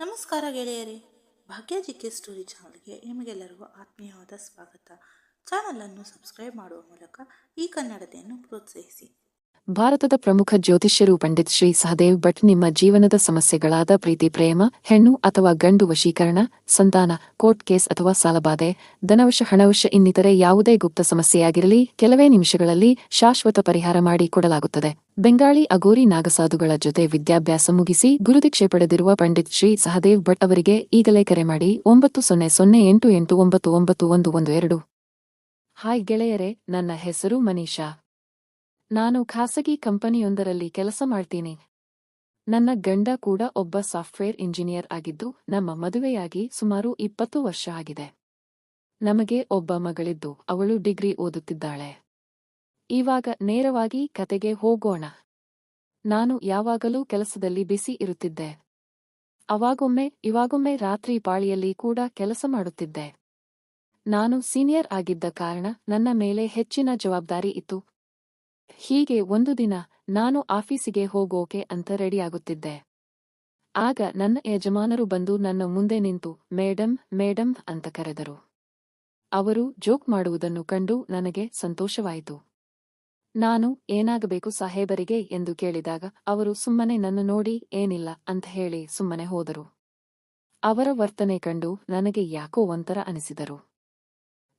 ನಮಸ್ಕಾರ ಗೆಳೆಯರೇ ಭಾಗ್ಯ G K story ಚಾನಲ್ಗೆ ನಿಮಗೆಲ್ಲರಿಗೂ ಆತ್ಮೀಯವಾದ ಸ್ವಾಗತ. ಚಾನಲನ್ನು ಸಬ್ಸ್ಕ್ರೈಬ್ ಮಾಡುವ ಮೂಲಕ ಈ ಕನ್ನಡತೆಯನ್ನು ಪ್ರೋತ್ಸಾಹಿಸಿ. ಭಾರತದ ಪ್ರಮುಖ ಜ್ಯೋತಿಷ್ಯರು ಪಂಡಿತ್ ಶ್ರೀ ಸಹದೇವ್ ಭಟ್ ನಿಮ್ಮ ಜೀವನದ ಸಮಸ್ಯೆಗಳಾದ ಪ್ರೀತಿ, ಪ್ರೇಮ, ಹೆಣ್ಣು ಅಥವಾ ಗಂಡು ವಶೀಕರಣ, ಸಂತಾನ, ಕೋರ್ಟ್ ಕೇಸ್ ಅಥವಾ ಸಾಲಬಾಧೆ, ಧನವಶ, ಹಣವಶ ಇನ್ನಿತರೆ ಯಾವುದೇ ಗುಪ್ತ ಸಮಸ್ಯೆಯಾಗಿರಲಿ, ಕೆಲವೇ ನಿಮಿಷಗಳಲ್ಲಿ ಶಾಶ್ವತ ಪರಿಹಾರ ಮಾಡಿ ಕೊಡಲಾಗುತ್ತದೆ. ಬೆಂಗಾಳಿ ಅಗೋರಿ ನಾಗಸಾಧುಗಳ ಜೊತೆ ವಿದ್ಯಾಭ್ಯಾಸ ಮುಗಿಸಿ ಗುರುದೀಕ್ಷೆ ಪಡೆದಿರುವ ಪಂಡಿತ್ ಶ್ರೀ ಸಹದೇವ್ ಭಟ್ ಅವರಿಗೆ ಈಗಲೇ ಕರೆ ಮಾಡಿ ಒಂಬತ್ತು ಸೊನ್ನೆ ಸೊನ್ನೆ ಎಂಟು ಎಂಟು ಒಂಬತ್ತು ಒಂಬತ್ತು ಒಂದು ಒಂದು ಎರಡು. ಹಾಯ್ ಗೆಳೆಯರೇ, ನನ್ನ ಹೆಸರು ಮನೀಷಾ. ನಾನು ಖಾಸಗಿ ಕಂಪನಿಯೊಂದರಲ್ಲಿ ಕೆಲಸ ಮಾಡ್ತೀನಿ. ನನ್ನ ಗಂಡ ಕೂಡ ಒಬ್ಬ ಸಾಫ್ಟ್ವೇರ್ ಇಂಜಿನಿಯರ್ ಆಗಿದ್ದು, ನಮ್ಮ ಮದುವೆಯಾಗಿ ಸುಮಾರು ಇಪ್ಪತ್ತು ವರ್ಷ ಆಗಿದೆ. ನಮಗೆ ಒಬ್ಬ ಮಗಳಿದ್ದು, ಅವಳು ಡಿಗ್ರಿ ಓದುತ್ತಿದ್ದಾಳೆ. ಇವಾಗ ನೇರವಾಗಿ ಕತೆಗೆ ಹೋಗೋಣ. ನಾನು ಯಾವಾಗಲೂ ಕೆಲಸದಲ್ಲಿ ಬಿಸಿ ಇರುತ್ತಿದ್ದೆ. ಅವಾಗೊಮ್ಮೆ, ಇವಾಗೊಮ್ಮೆ ರಾತ್ರಿ ಪಾಳಿಯಲ್ಲಿ ಕೂಡ ಕೆಲಸ ಮಾಡುತ್ತಿದ್ದೆ. ನಾನು ಸೀನಿಯರ್ ಆಗಿದ್ದ ಕಾರಣ ನನ್ನ ಮೇಲೆ ಹೆಚ್ಚಿನ ಜವಾಬ್ದಾರಿ ಇತ್ತು. ಹೀಗೆ ಒಂದು ದಿನ ನಾನು ಆಫೀಸಿಗೆ ಹೋಗೋಕೆ ಅಂತ ರೆಡಿಯಾಗುತ್ತಿದ್ದೆ. ಆಗ ನನ್ನ ಯಜಮಾನರು ಬಂದು ನನ್ನ ಮುಂದೆ ನಿಂತು ಮೇಡಮ್ ಮೇಡಮ್ ಅಂತ ಕರೆದರು. ಅವರು ಜೋಕ್ ಮಾಡುವುದನ್ನು ಕಂಡು ನನಗೆ ಸಂತೋಷವಾಯಿತು. ನಾನು ಏನಾಗಬೇಕು ಸಾಹೇಬರಿಗೆ ಎಂದು ಕೇಳಿದಾಗ ಅವರು, ಸುಮ್ಮನೆ ನನ್ನ ನೋಡಿ ಏನಿಲ್ಲ ಅಂತ ಹೇಳಿ ಸುಮ್ಮನೆ ಹೋದರು. ಅವರ ವರ್ತನೆ ಕಂಡು ನನಗೆ ಯಾಕೋ ಒಂಥರ ಅನಿಸಿದರು.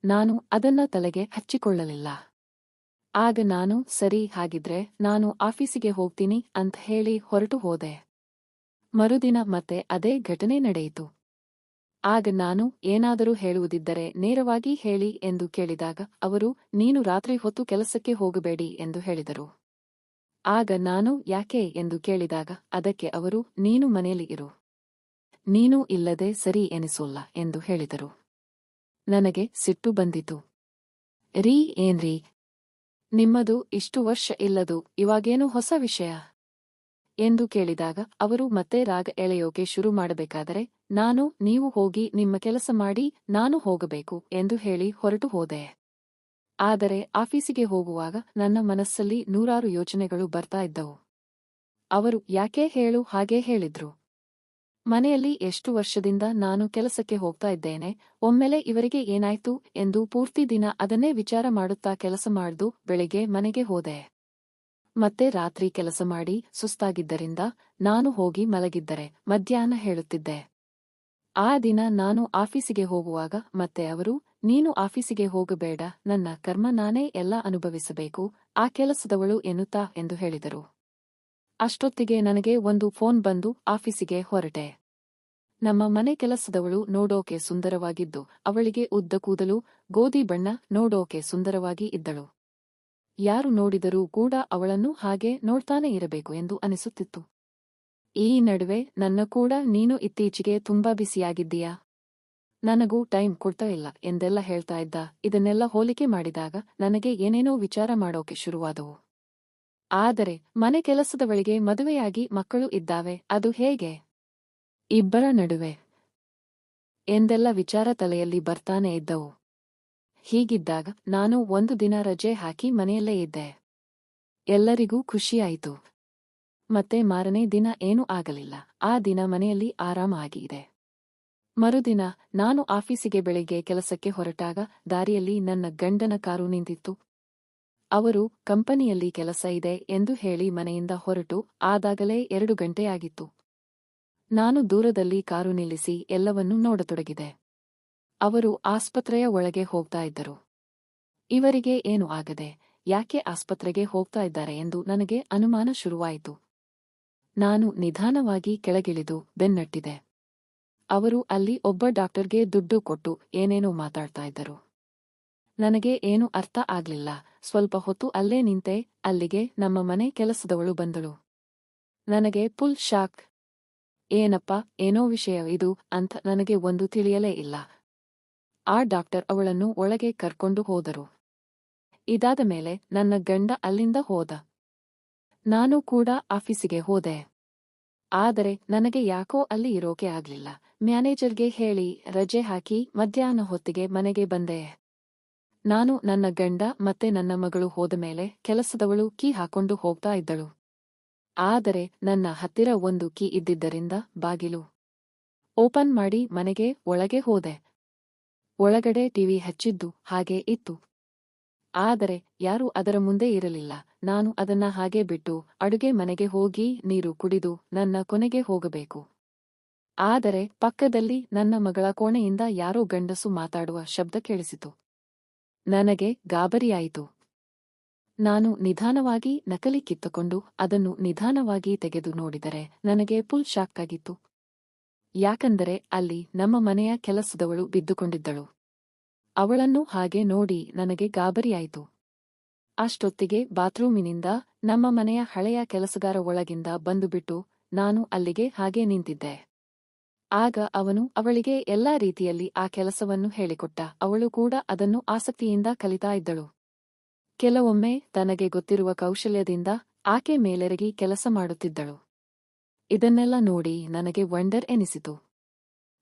ನಾನು ಅದನ್ನ ತಲೆಗೆ ಹಚ್ಚಿಕೊಳ್ಳಲಿಲ್ಲ. ಆಗ ನಾನು, ಸರಿ ಹಾಗಿದ್ರೆ ನಾನು ಆಫೀಸಿಗೆ ಹೋಗ್ತೀನಿ ಅಂತ ಹೇಳಿ ಹೊರಟು ಹೋದೆ. ಮರುದಿನ ಮತ್ತೆ ಅದೇ ಘಟನೆ ನಡೆಯಿತು. ಆಗ ನಾನು ಏನಾದರೂ ಹೇಳುವುದಿದ್ದರೆ ನೇರವಾಗಿ ಹೇಳಿ ಎಂದು ಕೇಳಿದಾಗ ಅವರು, ನೀನು ರಾತ್ರಿ ಹೊತ್ತು ಕೆಲಸಕ್ಕೆ ಹೋಗಬೇಡಿ ಎಂದು ಹೇಳಿದರು. ಆಗ ನಾನು, ಯಾಕೆ ಎಂದು ಕೇಳಿದಾಗ ಅದಕ್ಕೆ ಅವರು, ನೀನು ಮನೆಯಲ್ಲಿ ಇರು. ನೀನು ಇಲ್ಲದೆ ಸರಿ ಎನಿಸೋಲ್ಲ ಎಂದು ಹೇಳಿದರು. ನನಗೆ ಸಿಟ್ಟು ಬಂದಿತು. ರೀ ಏನ್ರೀ? ನಿಮ್ಮದು ಇಷ್ಟು ವರ್ಷ ಇಲ್ಲದು, ಇವಾಗೇನು ಹೊಸ ವಿಷಯ? ಎಂದು ಕೇಳಿದಾಗ, ಅವರು ಮತ್ತೆ ರಾಗ ಎಳೆಯೋಕೆ ಶುರು ಮಾಡಬೇಕಾದರೆ, ನಾನು, ನೀವು ಹೋಗಿ ನಿಮ್ಮ ಕೆಲಸ ಮಾಡಿ, ನಾನು ಹೋಗಬೇಕು ಎಂದು ಹೇಳಿ ಹೊರಟು ಹೋದೆ. ಆದರೆ ಆಫೀಸಿಗೆ ಹೋಗುವಾಗ ನನ್ನ ಮನಸ್ಸಲ್ಲಿ ನೂರಾರು ಯೋಚನೆಗಳು ಬರ್ತಾ ಇದ್ದವು. ಅವರು, ಯಾಕೆ ಹೇಳು ಹಾಗೆ ಹೇಳಿದ್ರು. ಮನೆಯಲ್ಲಿ ಎಷ್ಟು ವರ್ಷದಿಂದ ನಾನು ಕೆಲಸಕ್ಕೆ ಹೋಗ್ತಾ ಇದ್ದೇನೆ, ಒಮ್ಮೆಲೆ ಇವರಿಗೆ ಏನಾಯ್ತು ಎಂದು ಪೂರ್ತಿ ದಿನ ಅದನ್ನೇ ವಿಚಾರ ಮಾಡುತ್ತಾ ಕೆಲಸ ಮಾಡ್ದು ಬೆಳಿಗ್ಗೆ ಮನೆಗೆ ಹೋದೆ. ಮತ್ತೆ ರಾತ್ರಿ ಕೆಲಸ ಮಾಡಿ ಸುಸ್ತಾಗಿದ್ದರಿಂದ ನಾನು ಹೋಗಿ ಮಲಗಿದ್ದರೆ ಮಧ್ಯಾಹ್ನ ಹೇಳುತ್ತಿದ್ದೆ. ಆ ದಿನ ನಾನು ಆಫೀಸಿಗೆ ಹೋಗುವಾಗ ಮತ್ತೆ ಅವರು, ನೀನು ಆಫೀಸಿಗೆ ಹೋಗಬೇಡ, ನನ್ನ ಕರ್ಮ ನಾನೇ ಎಲ್ಲ ಅನುಭವಿಸಬೇಕು, ಆ ಕೆಲಸದವಳು ಎನ್ನುತ್ತಾ? ಎಂದು ಹೇಳಿದರು. ಅಷ್ಟೊತ್ತಿಗೆ ನನಗೆ ಒಂದು ಫೋನ್ ಬಂದು ಆಫೀಸಿಗೆ ಹೊರಟೆ. ನಮ್ಮ ಮನೆ ಕೆಲಸದವಳು ನೋಡೋಕೆ ಸುಂದರವಾಗಿದ್ದು, ಅವಳಿಗೆ ಉದ್ದ ಕೂದಲು, ಗೋಧಿ ಬಣ್ಣ ನೋಡೋಕೆ ಸುಂದರವಾಗಿ ಇದ್ದಳು. ಯಾರು ನೋಡಿದರೂ ಕೂಡ ಅವಳನ್ನು ಹಾಗೆ ನೋಡ್ತಾನೆ ಇರಬೇಕು ಎಂದು ಅನಿಸುತ್ತಿತ್ತು. ಈ ನಡುವೆ ನನ್ನ ಕೂಡ ನೀನು ಇತ್ತೀಚೆಗೆ ತುಂಬಾ ಬಿಸಿಯಾಗಿದ್ದೀಯಾ ನನಗೂ ಟೈಮ್ ಕೊಡ್ತಾ ಇಲ್ಲ ಎಂದೆಲ್ಲ ಹೇಳ್ತಾ ಇದ್ದ. ಇದನ್ನೆಲ್ಲ ಹೋಲಿಕೆ ಮಾಡಿದಾಗ ನನಗೆ ಏನೇನೋ ವಿಚಾರ ಮಾಡೋಕೆ ಶುರುವಾದವು. ಆದರೆ ಮನೆ ಕೆಲಸದವಳಿಗೆ ಮದುವೆಯಾಗಿ ಮಕ್ಕಳು ಇದ್ದಾವೆ, ಅದು ಹೇಗೆ? ಇಬ್ಬರ ನಡುವೆ ಎಂದೆಲ್ಲ ವಿಚಾರ ತಲೆಯಲ್ಲಿ ಬರ್ತಾನೆ ಇದ್ದವು. ಹೀಗಿದ್ದಾಗ ನಾನು ಒಂದು ದಿನ ರಜೆ ಹಾಕಿ ಮನೆಯಲ್ಲೇ ಇದ್ದೆ. ಎಲ್ಲರಿಗೂ ಖುಷಿಯಾಯಿತು. ಮತ್ತೆ ಮಾರನೇ ದಿನ ಏನೂ ಆಗಲಿಲ್ಲ. ಆ ದಿನ ಮನೆಯಲ್ಲಿ ಆರಾಮ ಆಗಿದೆ ಮರುದಿನ ನಾನು ಆಫೀಸಿಗೆ ಬೆಳಿಗ್ಗೆ ಕೆಲಸಕ್ಕೆ ಹೊರಟಾಗ ದಾರಿಯಲ್ಲಿ ನನ್ನ ಗಂಡನ ಕಾರು ನಿಂತಿತ್ತು. ಅವರು, ಕಂಪನಿಯಲ್ಲಿ ಕೆಲಸ ಇದೆ ಎಂದು ಹೇಳಿ ಮನೆಯಿಂದ ಹೊರಟು ಆದಾಗಲೇ ಎರಡು ಗಂಟೆಯಾಗಿತ್ತು ನಾನು ದೂರದಲ್ಲಿ ಕಾರು ನಿಲ್ಲಿಸಿ ಎಲ್ಲವನ್ನೂ ನೋಡತೊಡಗಿದೆ ಅವರು ಆಸ್ಪತ್ರೆಯ ಒಳಗೆ ಹೋಗ್ತಾ ಇದ್ದರು. ಇವರಿಗೆ ಏನು ಆಗದೆ, ಯಾಕೆ ಆಸ್ಪತ್ರೆಗೆ ಹೋಗ್ತಾ ಇದ್ದಾರೆ ಎಂದು ನನಗೆ ಅನುಮಾನ ಶುರುವಾಯಿತು. ನಾನು ನಿಧಾನವಾಗಿ ಕೆಳಗಿಳಿದು ಬೆನ್ನಟ್ಟಿದೆ. ಅವರು ಅಲ್ಲಿ ಒಬ್ಬ ಡಾಕ್ಟರ್ಗೆ ದುಡ್ಡು ಕೊಟ್ಟು ಏನೇನೋ ಮಾತಾಡ್ತಾ ಇದ್ದರು. ನನಗೆ ಏನು ಅರ್ಥ ಆಗ್ಲಿಲ್ಲ. ಸ್ವಲ್ಪ ಹೊತ್ತು ಅಲ್ಲೇ ನಿಂತೆ, ಅಲ್ಲಿಗೆ ನಮ್ಮ ಮನೆ ಕೆಲಸದವಳು ಬಂದಳು. ನನಗೆ ಪುಲ್ ಶಾಕ್. ಏನಪ್ಪ, ಏನೋ ವಿಷಯ ಇದು ಅಂತ ನನಗೆ ಒಂದು ತಿಳಿಯಲೇ ಇಲ್ಲ. ಆ ಡಾಕ್ಟರ್ ಅವಳನ್ನು ಒಳಗೆ ಕರ್ಕೊಂಡು ಹೋದರು. ಇದಾದ ಮೇಲೆ ನನ್ನ ಗಂಡ ಅಲ್ಲಿಂದ ಹೋದ. ನಾನು ಕೂಡ ಆಫೀಸಿಗೆ ಹೋದೆ. ಆದರೆ ನನಗೆ ಯಾಕೋ ಅಲ್ಲಿ ಇರೋಕೆ ಆಗ್ಲಿಲ್ಲ. ಮ್ಯಾನೇಜರ್ಗೆ ಹೇಳಿ, ರಜೆ ಹಾಕಿ ಮಧ್ಯಾಹ್ನ ಹೊತ್ತಿಗೆ ಮನೆಗೆ ಬಂದೆ. ನಾನು ನನ್ನ ಗಂಡ ಮತ್ತೆ ನನ್ನ ಮಗಳು ಹೋದ ಮೇಲೆ ಕೆಲಸದವಳು ಕೀ ಹಾಕೊಂಡು ಹೋಗ್ತಾ ಇದ್ದಳು. ಆದರೆ ನನ್ನ ಹತ್ತಿರ ಒಂದು ಕೀ ಇದ್ದಿದ್ದರಿಂದ ಬಾಗಿಲು ಓಪನ್ ಮಾಡಿ ಮನೆಗೆ ಒಳಗೆ ಹೋದೆ. ಒಳಗಡೆ ಟಿವಿ ಹಚ್ಚಿದ್ದು ಹಾಗೆ ಇತ್ತು. ಆದರೆ ಯಾರೂ ಅದರ ಮುಂದೆ ಇರಲಿಲ್ಲ. ನಾನು ಅದನ್ನ ಹಾಗೆ ಬಿಟ್ಟು ಅಡುಗೆ ಮನೆಗೆ ಹೋಗಿ ನೀರು ಕುಡಿದು ನನ್ನ ಕೊನೆಗೆ ಹೋಗಬೇಕು. ಆದರೆ ಪಕ್ಕದಲ್ಲಿ ನನ್ನ ಮಗಳ ಕೋಣೆಯಿಂದ ಯಾರೋ ಗಂಡಸು ಮಾತಾಡುವ ಶಬ್ದ ಕೇಳಿಸಿತು. ನನಗೆ ಗಾಬರಿಯಾಯಿತು. ನಾನು ನಿಧಾನವಾಗಿ ನಕಲಿ ಕಿತ್ತುಕೊಂಡು ಅದನ್ನು ನಿಧಾನವಾಗಿ ತೆಗೆದು ನೋಡಿದರೆ ನನಗೆ ಫುಲ್ ಶಾಕ್ ಆಗಿತ್ತು. ಯಾಕಂದರೆ ಅಲ್ಲಿ ನಮ್ಮ ಮನೆಯ ಕೆಲಸದವಳು ಬಿದ್ದುಕೊಂಡಿದ್ದಳು. ಅವಳನ್ನು ಹಾಗೆ ನೋಡಿ ನನಗೆ ಗಾಬರಿಯಾಯಿತು. ಅಷ್ಟೊತ್ತಿಗೆ ಬಾತ್ರೂಮಿನಿಂದ ನಮ್ಮ ಮನೆಯ ಹಳೆಯ ಕೆಲಸಗಾರ ಒಳಗಿಂದ ಬಂದುಬಿಟ್ಟು ನಾನು ಅಲ್ಲಿಗೆ ಹಾಗೆ ನಿಂತಿದ್ದೆ. ಆಗ ಅವನು ಅವಳಿಗೆ ಎಲ್ಲಾ ರೀತಿಯಲ್ಲಿ ಆ ಕೆಲಸವನ್ನು ಹೇಳಿಕೊಟ್ಟ. ಅವಳು ಕೂಡ ಅದನ್ನು ಆಸಕ್ತಿಯಿಂದ ಕಲಿತಾ ಇದ್ದಳು. ಕೆಲವೊಮ್ಮೆ ತನಗೆ ಗೊತ್ತಿರುವ ಕೌಶಲ್ಯದಿಂದ ಆಕೆ ಮೇಲೆರಗಿ ಕೆಲಸ ಮಾಡುತ್ತಿದ್ದಳು. ಇದನ್ನೆಲ್ಲ ನೋಡಿ ನನಗೆ ವಂಡರ್ ಎನಿಸಿತು.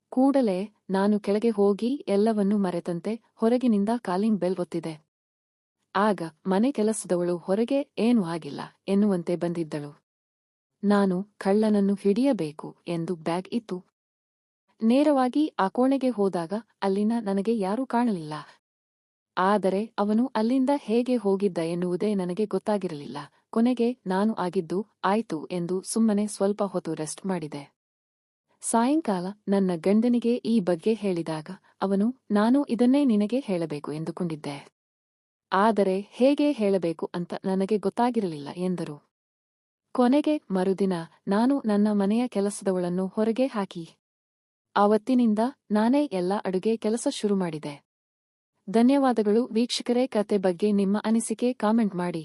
ಕೂಡಲೇ ನಾನು ಕೆಳಗೆ ಹೋಗಿ ಎಲ್ಲವನ್ನೂ ಮರೆತಂತೆ ಹೊರಗಿನಿಂದ ಕಾಲಿಂಗ್ ಬೆಲ್ ಒತ್ತಿದೆ. ಆಗ ಮನೆ ಕೆಲಸದವಳು ಹೊರಗೆ ಏನೂ ಆಗಿಲ್ಲ ಎನ್ನುವಂತೆ ಬಂದಿದ್ದಳು. ನಾನು ಕಳ್ಳನನ್ನು ಹಿಡಿಯಬೇಕು ಎಂದು ಬ್ಯಾಗ್ ಇತ್ತು. ನೇರವಾಗಿ ಆ ಕೋಣೆಗೆ ಹೋದಾಗ ಅಲ್ಲಿನ ನನಗೆ ಯಾರೂ ಕಾಣಲಿಲ್ಲ. ಆದರೆ ಅವನು ಅಲ್ಲಿಂದ ಹೇಗೆ ಹೋಗಿದ್ದ ಎನ್ನುವುದೇ ನನಗೆ ಗೊತ್ತಾಗಿರಲಿಲ್ಲ. ಕೊನೆಗೆ, ನಾನು ಆಗಿದ್ದು ಆಯ್ತು ಎಂದು ಸುಮ್ಮನೆ ಸ್ವಲ್ಪ ಹೊತ್ತು ರೆಸ್ಟ್ ಮಾಡಿದೆ. ಸಾಯಂಕಾಲ ನನ್ನ ಗಂಡನಿಗೆ ಈ ಬಗ್ಗೆ ಹೇಳಿದಾಗ, ಅವನು, ನಾನು ಇದನ್ನೇ ನಿನಗೆ ಹೇಳಬೇಕು ಎಂದುಕೊಂಡಿದ್ದೆ. ಆದರೆ ಹೇಗೆ ಹೇಳಬೇಕು ಅಂತ ನನಗೆ ಗೊತ್ತಾಗಿರಲಿಲ್ಲ ಎಂದರು. ಕೊನೆಗೆ ಮರುದಿನ, ನಾನು ನನ್ನ ಮನೆಯ ಕೆಲಸದವಳನ್ನು ಹೊರಗೆ ಹಾಕಿ. ಆವತ್ತಿನಿಂದ ನಾನೇ ಎಲ್ಲ ಅಡುಗೆ ಕೆಲಸ ಶುರು ಮಾಡಿದೆ. ಧನ್ಯವಾದಗಳು ವೀಕ್ಷಕರೇ ಕತೆ ಬಗ್ಗೆ ನಿಮ್ಮ ಅನಿಸಿಕೆ ಕಾಮೆಂಟ್ ಮಾಡಿ.